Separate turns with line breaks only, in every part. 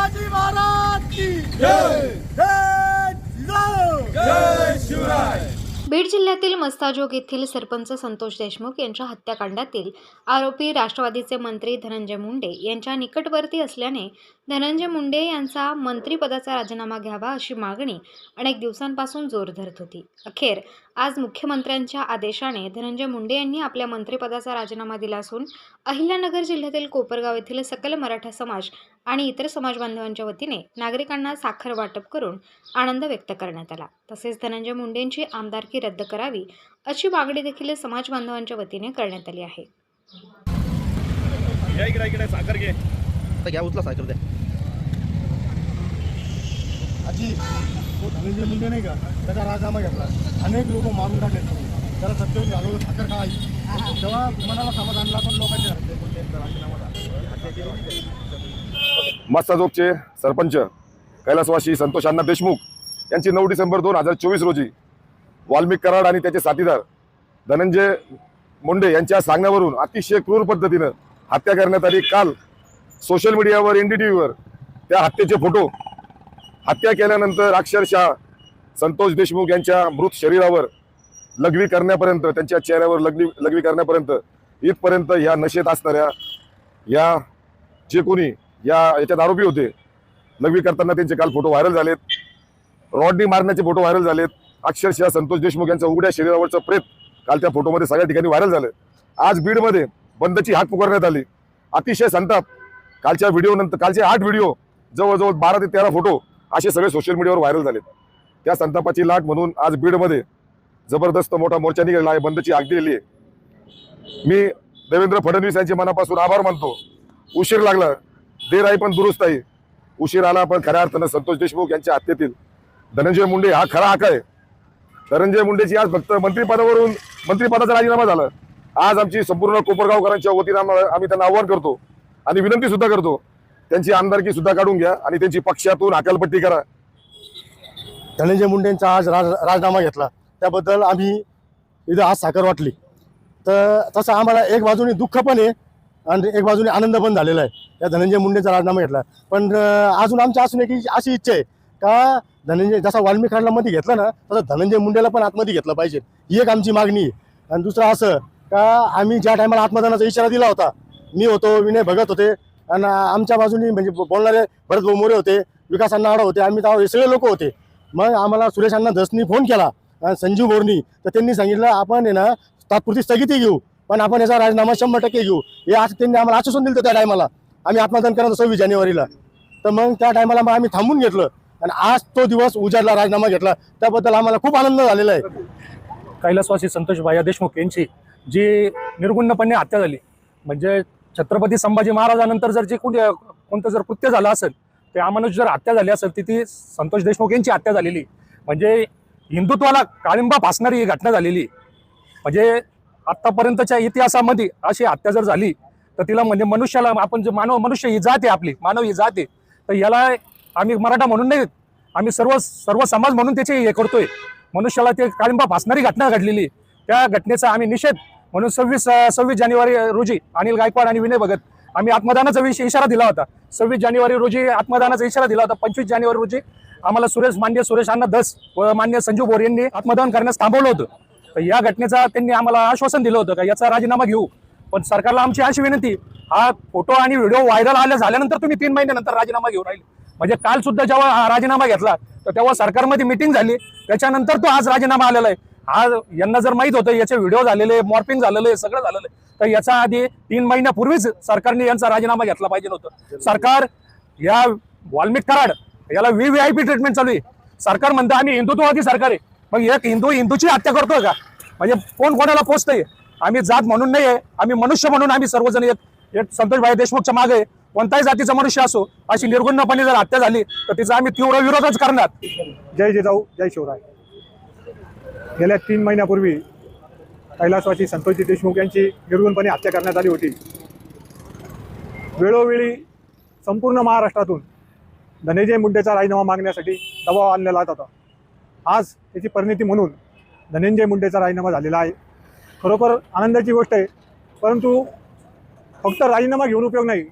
शिवाजी महाराज की जय. जय
बीड जिल्ह्यातील मस्ताजोग येथील सरपंच संतोष देशमुख यांच्या हत्याकांडातील आरोपी राष्ट्रवादीचे मंत्री धनंजय मुंडे यांच्या निकटवर्ती असल्याने धनंजय मुंडे यांचा मंत्रिपदाचा राजीनामा घ्यावा अशी मागणी अनेक दिवसांपासून जोर धरत होती. अखेर आज मुख्यमंत्र्यांच्या आदेशाने धनंजय मुंडे यांनी आपल्या मंत्रिपदाचा राजीनामा दिला असून अहिल्यानगर जिल्ह्यातील कोपरगाव येथील सकल मराठा समाज आणि इतर समाज बांधवांच्या वतीने नागरिकांना साखर वाटप करून आनंद व्यक्त करण्यात आला. तसेच धनंजय मुंडेंची आमदारकी रद्द करावी अशी मागणी देखील समाज बांधवांच्या वतीने करण्यात आली आहे.
घ्या उचला साखर द्या.
आजी तो धनंजय मुंडे नाही का? त्याचा राजीनामा घेतला. अनेक लोक मारून टाकले. त्याला सत्तेवर झालो साखर का आई? तेव्हा मनाला समाधान पण लोकांच्या राजीनामा
मस्ताजोगचे सरपंच कैलासवासी संतोष अण्णा देशमुख यांची नऊ डिसेंबर दोन हजार चोवीस रोजी वाल्मिक कराड आणि त्याचे साथीदार धनंजय मुंडे यांच्या सांगण्यावरून अतिशय क्रूर पद्धतीनं हत्या करण्यात आली. काल सोशल मीडियावर एन डी टी व्हीवर त्या हत्येचे फोटो हत्या केल्यानंतर अक्षरशः संतोष देशमुख यांच्या मृत शरीरावर लघवी करण्यापर्यंत त्यांच्या चेहऱ्यावर लघवी लघवी करण्यापर्यंत इथपर्यंत ह्या नशेत असणाऱ्या या जे कोणी या याच्यात आरोपी होते लघवी करताना त्यांचे काल फोटो व्हायरल झालेत. रॉडनी मारण्याचे फोटो व्हायरल झालेत. अक्षरशः संतोष देशमुख यांचं उघड्या शरीरावरचं प्रेत काल त्या फोटोमध्ये सगळ्या ठिकाणी व्हायरल झालं. आज बीडमध्ये बंदची हाक पुकारण्यात आली. अतिशय संताप. कालच्या व्हिडिओ नंतर कालचे आठ व्हिडिओ जवळजवळ बारा ते तेरा फोटो असे सगळे सोशल मीडियावर व्हायरल झालेत. त्या संतापाची लाट म्हणून आज बीडमध्ये जबरदस्त मोठा मोर्चा निघालेला आहे बंदची आग दिलेली आहे. मी देवेंद्र फडणवीस यांचे मनापासून आभार मानतो. उशीर लागला देर आहे पण दुरुस्त आहे. उशीर आला पण खऱ्या अर्थानं संतोष देशमुख यांच्या हत्येतील. धनंजय मुंडे हा खरा हक आहे. धनंजय मुंडेची आज फक्त मंत्रिपदावरून मंत्रिपदाचा राजीनामा झाला. आज आमची संपूर्ण कोपरगावकरांच्या वतीनं आम्ही त्यांना आव्हान करतो आणि विनंती सुद्धा करतो त्यांची आमदारकी सुद्धा काढून घ्या आणि त्यांची पक्षातून अकलपट्टी करा.
धनंजय मुंडेंचा आज राज राजीनामा घेतला. त्याबद्दल आम्ही इथं आज साखर वाटली. तर तसं आम्हाला एक बाजूने दुःख पण आहे आणि एक बाजूने आनंद पण झालेला आहे. या धनंजय मुंडेंचा राजीनामा घेतला. पण अजून आमच्या असून एक अशी इच्छा आहे का धनंजय जसा वाल्मिकांना मध्ये घेतला ना तसं धनंजय मुंडेला पण आतमध्ये घेतलं पाहिजे. ही एक आमची मागणी आहे. आणि दुसरं असं का आम्ही ज्या टायमाला आत्मदानाचा इशारा दिला होता मी होतो विनय भगत होते आणि आमच्या बाजूनी म्हणजे बोलणारे भरत भाऊ मोरे होते विकास अण्णा होते आम्ही तर सगळे लोक होते. मग आम्हाला सुरेश अण्णा धसनी फोन केला संजीव बोरनी तर त्यांनी सांगितलं आपण आहे ना तात्पुरती स्थगिती घेऊ पण आपण याचा राजीनामा शंभर टक्के घेऊ. हे आज त्यांनी आम्हाला आश्वासन दिलं त्या टायमाला. आम्ही आत्मदान करणार सव्वीस जानेवारीला. तर मग त्या टायमाला मग आम्ही थांबून घेतलं आणि आज तो दिवस उजाडला राजीनामा घेतला. त्याबद्दल आम्हाला खूप आनंद झालेला आहे.
कैलासवासी संतोष भाया देशमुख यांची जी निर्गुणपणे हत्या झाली म्हणजे छत्रपती संभाजी महाराजानंतर जर जे कोणी कोणतं जर कृत्य झालं असेल ते अमानुष जर हत्या झाली असेल ती ती संतोष देशमुख यांची हत्या झालेली. म्हणजे हिंदुत्वाला काळिंबा फासणारी ही घटना झालेली. म्हणजे आत्तापर्यंतच्या इतिहासामध्ये अशी हत्या जर झाली तर तिला म्हणजे मनुष्याला आपण जे मानव मनुष्य ही जात आहे आपली मानव ही जात आहे. तर याला आम्ही मराठा म्हणून नाही आम्ही सर्व सर्व समाज म्हणून त्याचे हे करतोय. मनुष्याला ते काळिंबा फासणारी घटना घडलेली. त्या घटनेचा आम्ही निषेध म्हणून सव्वीस सव्वीस जानेवारी रोजी अनिल गायकवाड आणि विनय भगत आम्ही आत्मदानाचा विषय इशारा दिला होता. सव्वीस जानेवारी रोजी आत्मदानाचा इशारा दिला होता. पंचवीस जानेवारी रोजी आम्हाला सुरेश मान्य सुरेश अण्णा दस व मान्य संजू बोर यांनी आत्मदान करण्यास थांबवलं होतं. तर या घटनेचा त्यांनी आम्हाला आश्वासन दिलं होतं का याचा राजीनामा घेऊ. पण सरकारला आमची अशी विनंती हा फोटो आणि व्हिडिओ व्हायरल आल्या झाल्यानंतर तुम्ही तीन महिन्यानंतर राजीनामा घेऊ राहील. म्हणजे काल सुद्धा जेव्हा हा राजीनामा घेतला तर तेव्हा सरकारमध्ये मिटिंग झाली. त्याच्यानंतर तो आज राजीनामा आलेला आहे. आज यांना जर माहीत होतं याचे व्हिडिओ झालेले मॉर्पिंग झालेलं आहे सगळं झालेलं आहे तर याच्या आधी तीन महिन्यापूर्वीच सरकारने यांचा राजीनामा घेतला पाहिजे नव्हतं. सरकार या वाल्मिक कराड याला V V I P treatment चालू आहे. सरकार म्हणतं आम्ही हिंदुत्ववादी सरकार आहे. मग एक हिंदू हिंदूची हत्या करतोय का? म्हणजे कोण कोणाला पोचतंय आम्ही जात म्हणून नाही आहे आम्ही मनुष्य म्हणून आम्ही सर्वजण एक एक संतोषभाई देशमुखच्या मागे कोणताही जातीचा मनुष्य असो अशी निर्गुणपणे जर हत्या झाली तर तिचा आम्ही तीव्र विरोधच करणार.
जय जिजाऊ जय शिवराय. गेल्या तीन महिन्यापूर्वी कैलासवासी संतोषजी देशमुख यांची निर्गुणपणे हत्या करण्यात आली होती. वेळोवेळी संपूर्ण महाराष्ट्रातून धनंजय मुंडेचा राजीनामा मागण्यासाठी दबाव आणलेला होता. आज त्याची परिणिती म्हणून धनंजय मुंडेचा राजीनामा झालेला आहे. खरोखर आनंदाची गोष्ट आहे परंतु फक्त राजीनामा घेऊन उपयोग नाही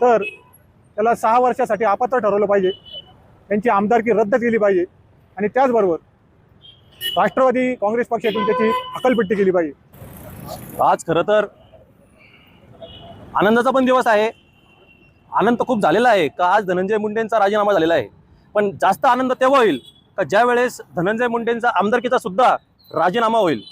तर त्याला सहा वर्षासाठी अपात्र ठरवलं पाहिजे. त्यांची आमदारकी रद्द केली पाहिजे आणि त्याचबरोबर राष्ट्रवादी काँग्रेस पक्षातून त्याची हकलपट्टी केली पाहिजे.
आज खरं तर आनंदाचा पण दिवस आहे. आनंद खूप झालेला आहे. का आज धनंजय मुंडेंचा राजीनामा झालेला आहे? पण जास्त आनंद तेव्हा होईल का ज्या वेळेस धनंजय मुंडेंचा आमदारकीचा सुद्धा राजीनामा होईल?